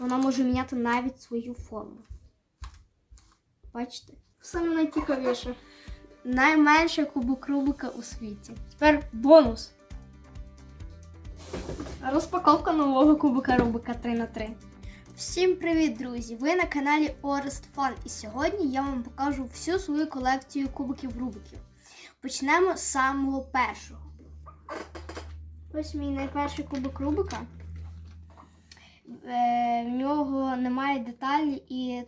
Вона може міняти навіть свою форму. Бачите? Саме найцікавіше. Найменше кубок Рубика у світі. Тепер бонус. Розпаковка нового кубика Рубика 3 на 3 Всім привіт, друзі! Ви на каналі Orest Fun і сьогодні я вам покажу всю свою колекцію кубиків Рубиків. Почнемо з самого першого. Ось мій найперший кубик Рубика. Е, в нього немає деталі і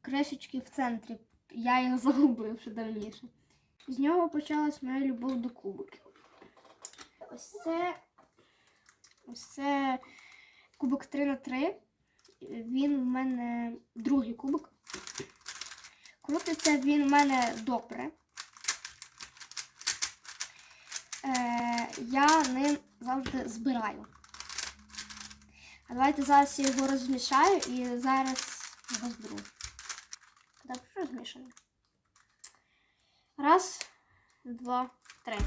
кришечки в центрі. Я їх загубив ще давніше. З нього почалась моя любов до кубиків. Ось це, ось це кубик 3 на 3 Він в мене другий кубик. Крутиться він в мене добре. Е, я ним завжди збираю. А давайте зараз я його розмішаю і зараз його зберу. Так, розмішано? Раз, два, три.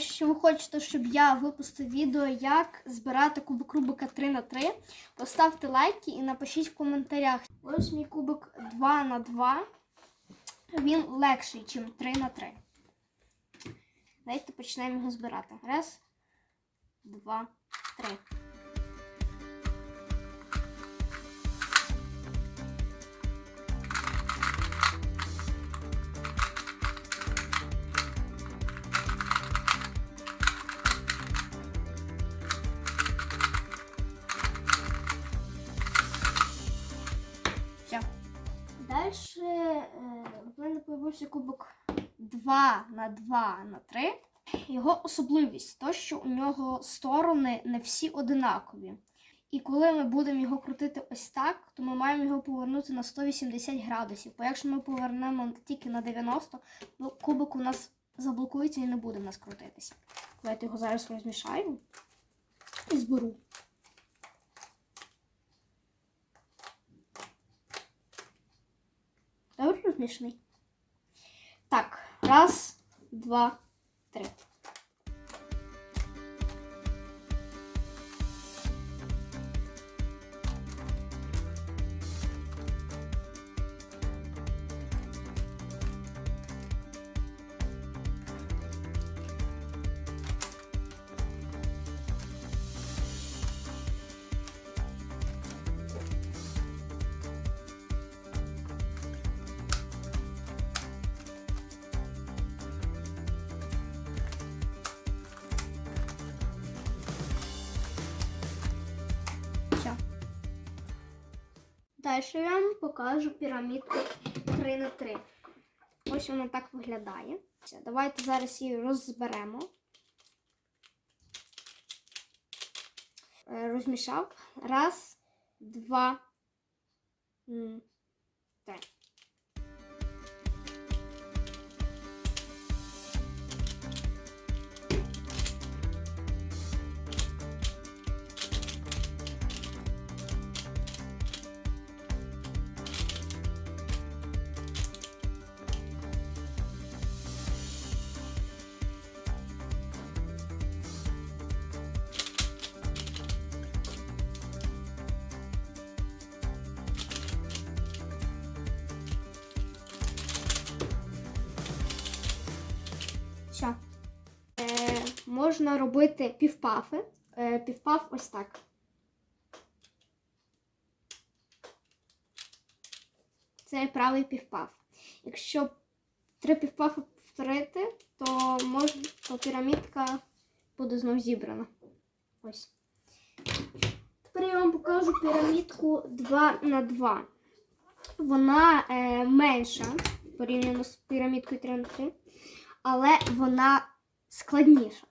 Якщо ви хочете, щоб я випустив відео, як збирати кубик Рубика 3 на 3 поставте лайки і напишіть в коментарях. Ось мій кубик 2 на 2 Він легший, ніж 3 на 3 Давайте почнемо його збирати. Раз, два, три. Появився кубок 2 на 2 на 3. Його особливість то, що у нього сторони не всі одинакові. І коли ми будемо його крутити ось так, то ми маємо його повернути на 180 градусів. Бо якщо ми повернемо тільки на 90, то кубик у нас заблокується і не буде в нас крутитися. Давайте його зараз розмішаю і зберу. Добре розмішаний? Раз, два, три. Далі я вам покажу пірамідку 3 на 3 Ось вона так виглядає. Давайте зараз її розберемо. Е, Розмішав. Раз, два, три. Можна робити півпафи. Е, Півпаф ось так. Це правий півпаф. Якщо три півпафи повторити, то можна, то пірамідка буде знов зібрана. Ось. Тепер я вам покажу пірамідку 2 на 2. Вона е, менша порівняно з пірамідкою 3 на 3, але вона складніша.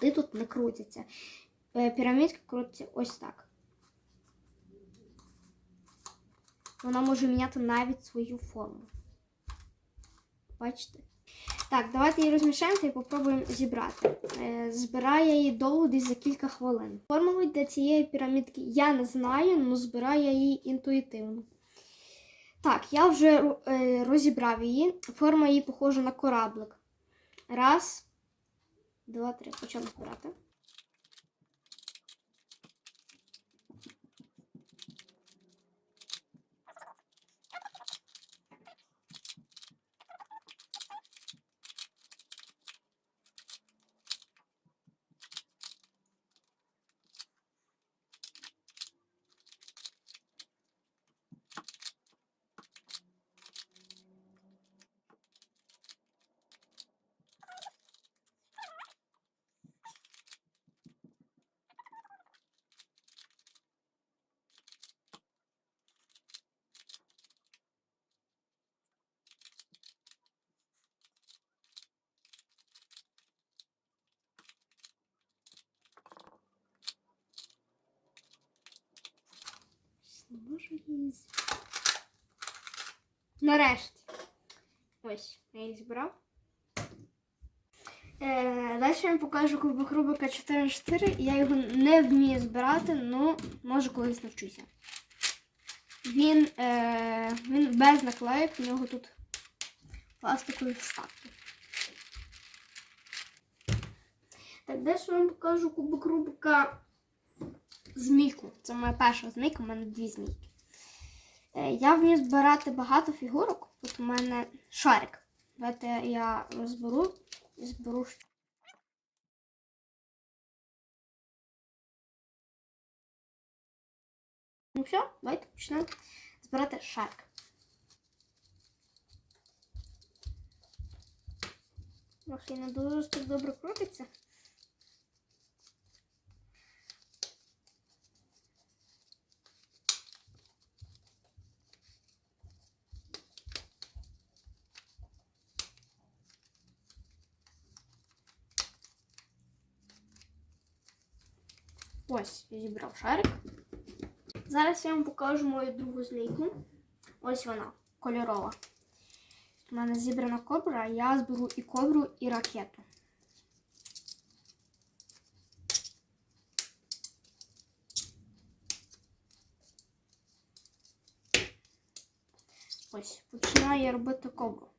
Ти тут не крутяться. Е, пірамідка крутиться ось так. Вона може міняти навіть свою форму. Бачите? Так, давайте її розмішаємо і попробуємо зібрати. Е, збираю я її довго, десь за кілька хвилин. Формулу для цієї пірамідки я не знаю, але збираю я її інтуїтивно. Так, я вже е, розібрав її. Форма її похожа на кораблик. Раз, два, три. Почали збирати. Не можу її з- Нарешті. Ось, я її збирав. Е, далі я вам покажу кубик Рубика 4 на 4. Я його не вмію збирати, але може колись навчуся. Він, е, він без наклеїк, у нього тут пластикові вставки. Так, далі я вам покажу кубик Рубика змійку. Це моя перша змійка, у мене дві змійки. Е, Я вмію збирати багато фігурок. Тут у мене шарик. Давайте я розберу і зберу. Ну все, давайте почнемо збирати шарик. Не дуже добре крутиться. Ось, я зібрав шарик. Зараз я вам покажу мою другу змійку. Ось вона, кольорова. У мене зібрана кобра, я зберу і кобру, і ракету. Ось, починаю я робити кобру.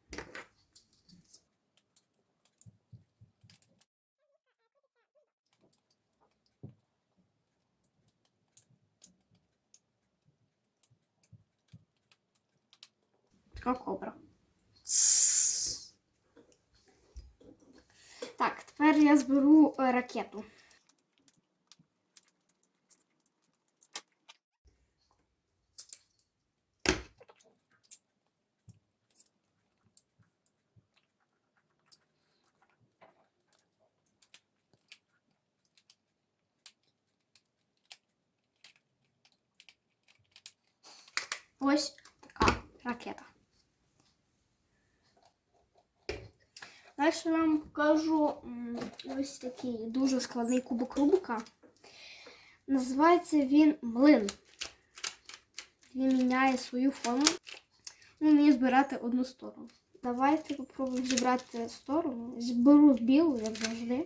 Така кобра. Так, тепер я зберу е, ракету. Ось така ракета. Далі я вам покажу ось такий дуже складний кубок Рубика. Називається він млин. Він міняє свою форму. Ну, мені збирати одну сторону. Давайте попробуємо зібрати сторону. Зберу білу, як завжди.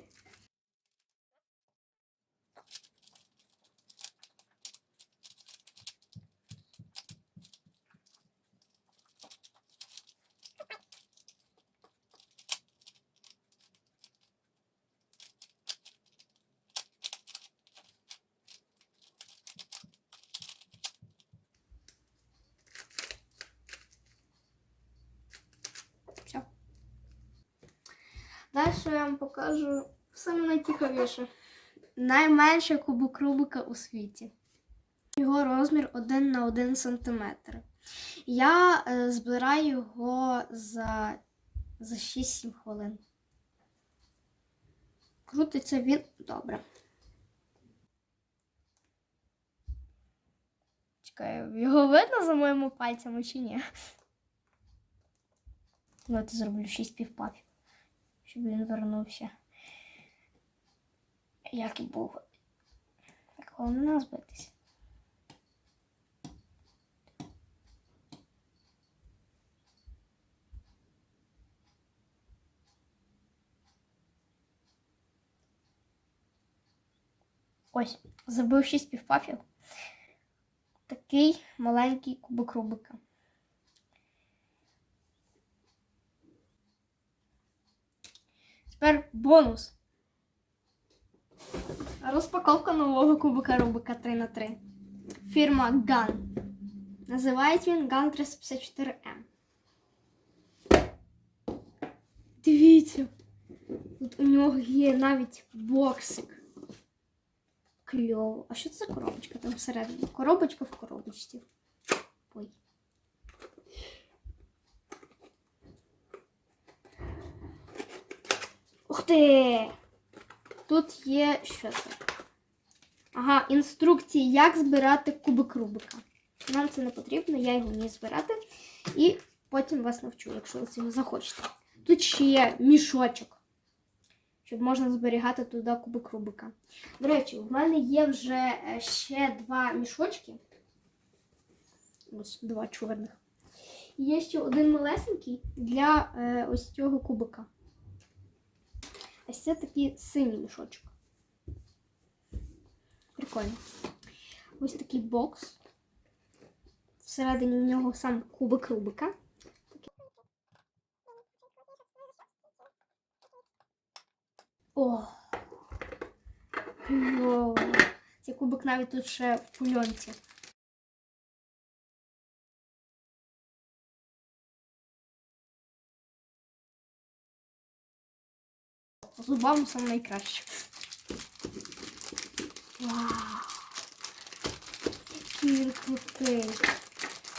Далі я вам покажу саме найцікавіше. Найменший кубок Рубика у світі. Його розмір 1 на 1 см. Я е, збираю його за, за 6-7 хвилин. Крутиться він добре. Чекаю, його видно за моїми пальцями чи ні? Давайте зроблю 6 півпафів, щоб він вернувся. Як і був. Так, головне не збитись. Ось, зробив 6 півпафів. Такий маленький кубик Рубика. Тепер бонус. Розпаковка нового кубика Рубика 3 на 3 Фірма GAN. Називається він GAN 354M. Дивіться. Тут у нього є навіть боксик. Кльово. А що це коробочка там всередині? Коробочка в коробочці. Ух ти! Тут є що це? Ага, інструкції, як збирати кубик Рубика. Нам це не потрібно, я його вмію збирати. І потім вас навчу, якщо ви цього захочете. Тут ще є мішочок, щоб можна зберігати туди кубик Рубика. До речі, в мене є вже е, ще два мішочки. Ось два чорних. І є ще один малесенький для е, ось цього кубика. Ось це такий синій мішочок. Прикольно. Ось такий бокс. Всередині в нього сам кубик Рубика. О! Кльово. Цей кубик навіть тут ще в пульонці. Зубам саме найкраще. Вау! Який він крутий.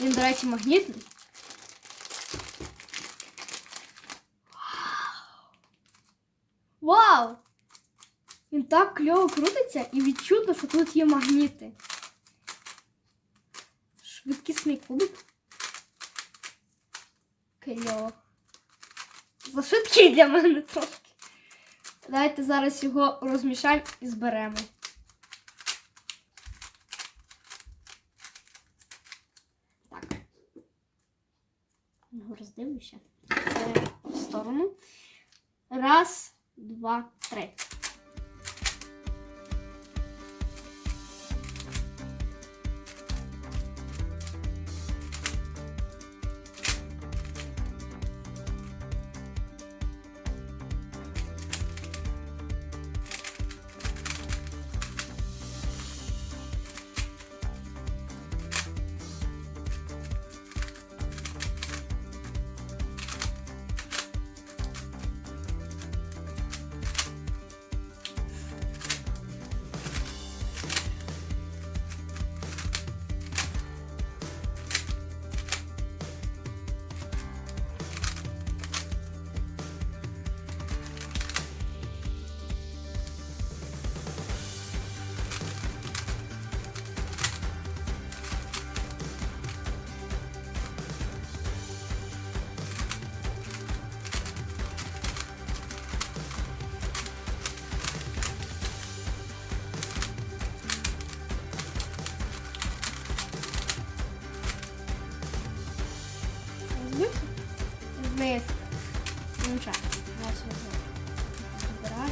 Він, магнітний. Вау! Він так кльово крутиться і відчутно, що тут є магніти. Швидкісний кубик. Кльово. Зашвидкий для мене трошки. Давайте зараз його розмішаємо і зберемо. Так. Його роздивлюся. Це в сторону. Раз, два, три. Ну так, я сьогодні збираю.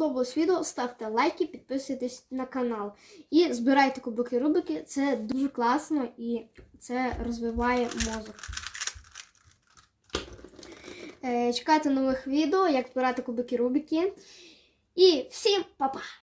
Сподобалось відео, ставте лайки, підписуйтесь на канал. І збирайте кубики Рубики. Це дуже класно і це розвиває мозок. Е, Чекайте нових відео, як збирати кубики Рубики. І всім па-па!